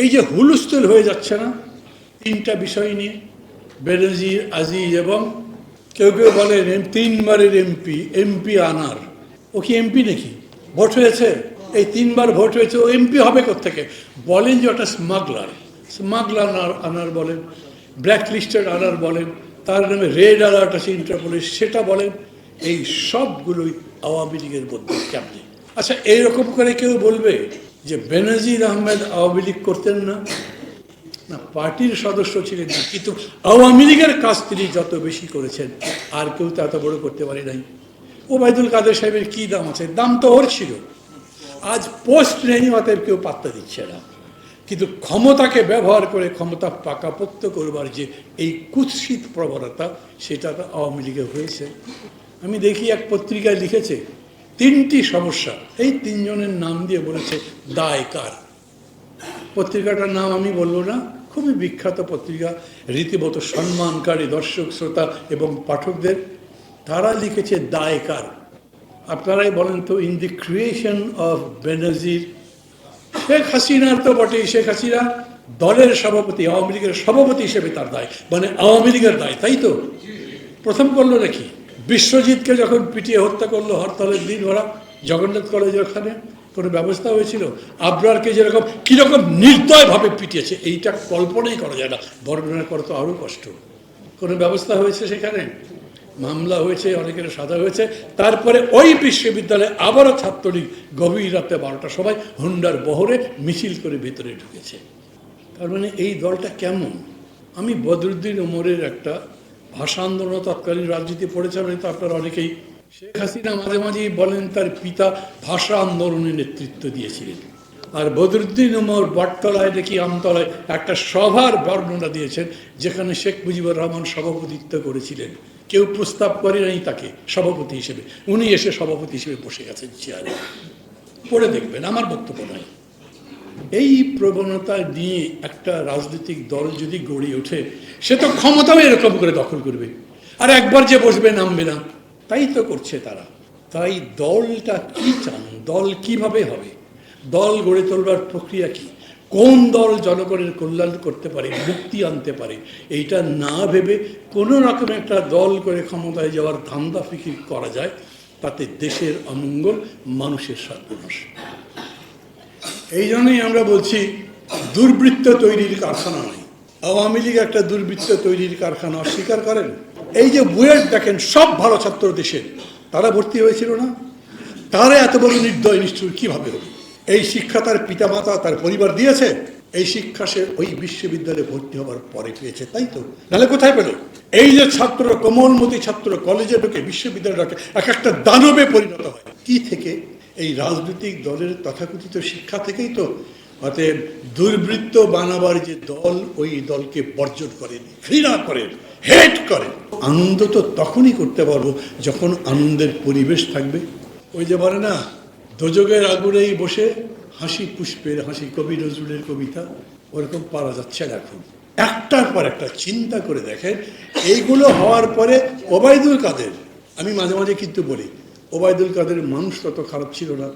এই যে হুলস্থুল হয়ে যাচ্ছে না, তিনটা বিষয় নিয়ে বেনজির আজিজ এবং কেউ কেউ বলেন তিনবারের এমপি এমপি আনার। ও কি এমপি নাকি? ভোট হয়েছে? এই তিনবার ভোট হয়েছে, ও এমপি হবে থেকে বলেন যে ওটা স্মাগলার। স্মাগলার আনার বলেন ব্ল্যাক লিস্টেড আনার বলেন, তার নামে রেড অ্যালার্ট আছে ইন্টারপোলের, সেটা বলেন, এই সবগুলোই আওয়ামী লীগের মধ্যে কেমনি আচ্ছা এইরকম করে কেউ বলবে যে বেনজির আহমেদ আওয়ামী লীগ করতেন না না, পার্টির সদস্য ছিলেন না, কিন্তু আওয়ামী লীগের কাজ তিনি যত বেশি করেছেন, আর কেউ তো এত বড় করতে পারে নাই। ওবায়দুল কাদের সাহেবের কি দাম আছে? দাম তো ওর ছিল। আজ পোস্ট নেই অতএব কেউ পাত্তা দিচ্ছে না। কিন্তু ক্ষমতাকে ব্যবহার করে ক্ষমতা পাকাপোক্ত করবার যে এই কুৎসিত প্রবণতা, সেটা তো আওয়ামী লীগে হয়েছে। আমি দেখি এক পত্রিকায় লিখেছে তিনটি সমস্যা। এই তিনজনের নাম দিয়ে বলেছে দায় কার পত্রিকাটার নাম আমি বলব না, খুবই বিখ্যাত পত্রিকা, রীতিমতো সম্মানকারী দর্শক, শ্রোতা এবং পাঠকদের। তারা লিখেছে, দায়কার। আপনারাই বলেন তো ইন দি ক্রিয়েশন অফ বেনজির শেখ হাসিনার তো বটেই, শেখ হাসিনা দলের সভাপতি, আওয়ামী লীগের সভাপতি হিসেবে তার দায় মানে আওয়ামী লীগের দায়, তাই তো? প্রথম করল নাকি? বিশ্বজিৎকে যখন পিটিয়ে হত্যা করল হরতালের দিন ওরা জগন্নাথ কলেজের ওখানে কোনো ব্যবস্থা হয়েছিল? আবরারকে যেরকম, কীরকম নির্দয়ভাবে পিটিয়েছে, এইটা কল্পনাই করা যায় না। বর্ণনা করা তো আরও কষ্ট। কোনো ব্যবস্থা হয়েছে সেখানে? মামলা হয়েছে, অনেকের সাজা হয়েছে। তারপরে ওই বিশ্ববিদ্যালয়ে আবারও ছাত্রলীগ গভীর রাতে বারোটার সময় হুন্ডার বহরে মিছিল করে ভেতরে ঢুকেছে। তার মানে এই দলটা কেমন? আমি বদরুদ্দিন ওমরের একটা ভাষা আন্দোলন তৎকালীন রাজনীতি পড়েছেন তো আপনারা অনেকেই। শেখ হাসিনা মাঝে মাঝেই বলেন, তার পিতা ভাষা আন্দোলনে নেতৃত্ব দিয়েছিলেন। আর বদরুদ্দিন ওমর বটতলায় দেখি আমতলায় একটা সভার বর্ণনা দিয়েছেন, যেখানে শেখ মুজিবুর রহমান সভাপতিত্ব করেছিলেন। কেউ প্রস্তাব করে নাই তাকে, সভাপতি হিসেবে। উনি এসে সভাপতি হিসেবে বসে গেছেন চেয়ারে পড়ে দেখবেন, আমার বক্তব্য নয় এই প্রবণতা নিয়ে একটা রাজনৈতিক দল যদি গড়ে ওঠে, সে তো ক্ষমতাও এরকম করে দখল করবে। আর একবার যে বসবে, নামবে না। তাই তো করছে তারা। তাই দলটা কি চান? দল কীভাবে হবে? দল গড়ে তোলবার প্রক্রিয়া কি? কোন দল জনগণের কল্যাণ করতে পারে, মুক্তি আনতে পারে, এইটা না ভেবে কোনো রকম একটা দল করে ক্ষমতায় যাওয়ার ধান্দা ফিকির করা যায়, তাতে দেশের অমঙ্গল, মানুষের সর্বনাশ। এই জন্যই আমরা বলছি, দুর্বৃত্ত তৈরির কারখানা নয়। আওয়ামী লীগ একটা দুর্বৃত্ত তৈরির কারখানা অস্বীকার করেন। এই যে বুয়েট দেখেন, সব ভালো ছাত্র দেশের। তারা ভর্তি হয়েছিল না? তারা এত বড় নির্দয় নিষ্ঠুর কীভাবে হবে? এই শিক্ষা তার পিতামাতা, তার পরিবার দিয়েছে। এই শিক্ষা সে ওই বিশ্ববিদ্যালয়ে ভর্তি হবার পরে পেয়েছে, তাই তো? নাহলে কোথায় পেল? এই যে ছাত্র, কোমলমতি ছাত্র কলেজে ঢোকে বিশ্ববিদ্যালয়ে এক একটা দানবে পরিণত হয়। কি থেকে? এই রাজনৈতিক দলের তথাকথিত শিক্ষা থেকেই তো অতএব দুর্বৃত্ত বানাবার যে দল, ওই দলকে বর্জন করেন ঘৃণা করেন হেট করেন আনন্দ তো তখনই করতে পারব যখন আনন্দের পরিবেশ থাকবে। ওই যে বলে না দোজগের আগুনেই বসে হাসি পুষ্পের হাসি, কবি নজরুলের কবিতা, ওরকম পারা যাচ্ছে না এখন। একটার পর একটা চিন্তা করে দেখেন, এইগুলো হওয়ার পরে ওবায়দুল কাদের, আমি মাঝে মাঝে কিন্তু বলি ওবায়দুল কাদের মানুষ তত খারাপ ছিল না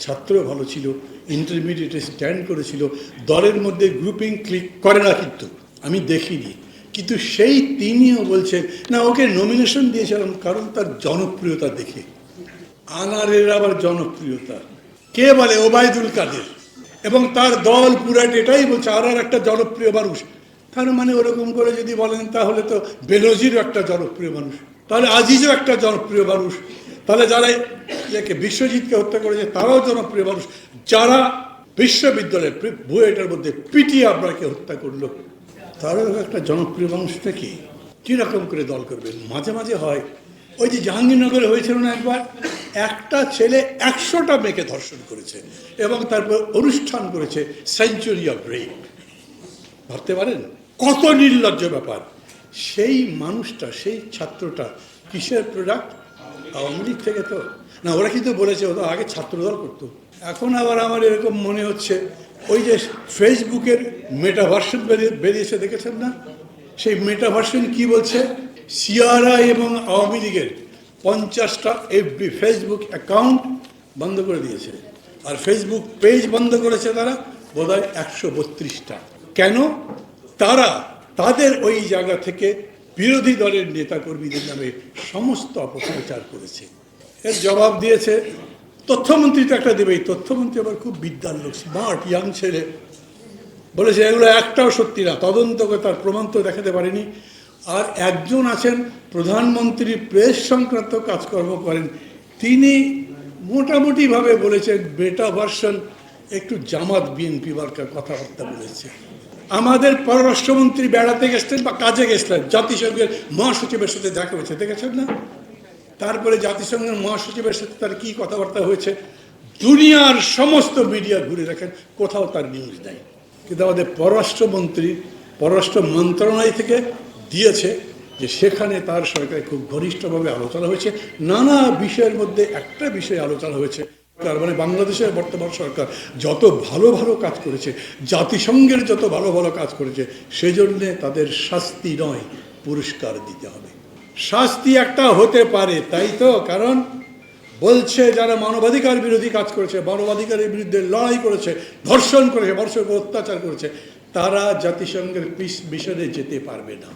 ছাত্র ভালো ছিল ইন্টারমিডিয়েটে স্ট্যান্ড করেছিল, দলের মধ্যে গ্রুপিং ক্লিক করে না কিন্তু, আমি দেখিনি। কিন্তু সেই তিনিও বলছেন, না, ওকে নমিনেশন দিয়েছিলাম কারণ তার জনপ্রিয়তা দেখে। আনারের আবার জনপ্রিয়তা। কে বলে? ওবায়দুল কাদের। এবং তার দল পুরাট এটাই বলছে, আর আর একটা জনপ্রিয় মানুষ। তার মানে ওরকম করে যদি বলেন, তাহলে তো বেনজিরও একটা জনপ্রিয় মানুষ, তাহলে আজিজও একটা জনপ্রিয় মানুষ। তাহলে যারা ইয়েকে বিশ্বজিৎকে হত্যা করেছে, তারাও জনপ্রিয় মানুষ। যারা বিশ্ববিদ্যালয়ের বুয়েটার মধ্যে পিটিয়ে আপনাকে হত্যা করল, তারাও একটা জনপ্রিয় মানুষ। নাকি কীরকম করে দল করবে? মাঝে মাঝে হয়। ওই যে জাহাঙ্গীরনগরে হয়েছিল না একবার, একটা ছেলে একশোটা মেয়েকে ধর্ষণ করেছে এবং তারপর অনুষ্ঠান করেছে সেঞ্চুরি অফ রেপ। ভাবতে পারেন? কত নির্লজ্জ ব্যাপার। সেই মানুষটা, সেই ছাত্রটা কিসের প্রোডাক্ট আওয়ামী লীগ থেকে তো। না, ওরা কিন্তু বলেছে, ওরা আগে ছাত্রদল করতো। এখন আবার আমার এরকম মনে হচ্ছে, ওই যে ফেসবুকের মেটা ভার্সন বেরিয়ে, বেরিয়েছে, দেখেছেন না? সেই মেটা ভার্সন কি বলছে? সিআরআই এবং আওয়ামী লীগের পঞ্চাশটা এফবি ফেসবুক অ্যাকাউন্ট বন্ধ করে দিয়েছে। আর ফেসবুক পেজ বন্ধ করেছে তারা, বোধহয় একশো বত্রিশটা। কেন? তারা, তাদের ওই জায়গা থেকে বিরোধী দলের নেতাকর্মীদের নামে সমস্ত অপপ্রচার করেছে। এর জবাব দিয়েছে, তথ্যমন্ত্রী তো একটা দেবেই। তথ্যমন্ত্রী আবার খুব বিদ্যার লোক স্মার্ট ইয়াং ছেলে। বলেছে, এগুলো একটাও সত্যি না। তদন্ত করে তার প্রমাণ তো দেখাতে পারেনি। আর একজন আছেন, প্রধানমন্ত্রী প্রেস সংক্রান্ত কাজকর্ম করেন। তিনি মোটামুটিভাবে বলেছেন বেটা ভার্সন একটু জামাত বিএনপি বার্কার কথাবার্তা বলেছে। আমাদের পররাষ্ট্রমন্ত্রী বেড়াতে গেছিলেন বা কাজে গেছিলেন, জাতিসংঘের মহাসচিবের সাথে দেখা হয়েছে, দেখেছেন না? তারপরে জাতিসংঘের মহাসচিবের সাথে তার কি কথাবার্তা হয়েছে? দুনিয়ার সমস্ত মিডিয়া ঘুরে দেখেন, কোথাও তার নিউজ নেই। কিন্তু আমাদের পররাষ্ট্রমন্ত্রী, পররাষ্ট্র মন্ত্রণালয় থেকে দিয়েছে যে সেখানে তার সরকারে খুব ঘনিষ্ঠভাবে আলোচনা হয়েছে, নানা বিষয়ের মধ্যে একটা বিষয়ে আলোচনা হয়েছে। তার মানে বাংলাদেশের বর্তমান সরকার যত ভালো ভালো কাজ করেছে, জাতিসংঘের যত ভালো ভালো কাজ করেছে, সেজন্যে তাদের শাস্তি নয়, পুরস্কার দিতে হবে। শাস্তি একটা হতে পারে, তাই তো? কারণ বলছে যারা মানবাধিকার বিরোধী কাজ করেছে, মানবাধিকারের বিরুদ্ধে লড়াই করেছে, ধর্ষণ করেছে উপর অত্যাচার করেছে, তারা জাতিসংঘের পিস মিশনে যেতে পারবে না।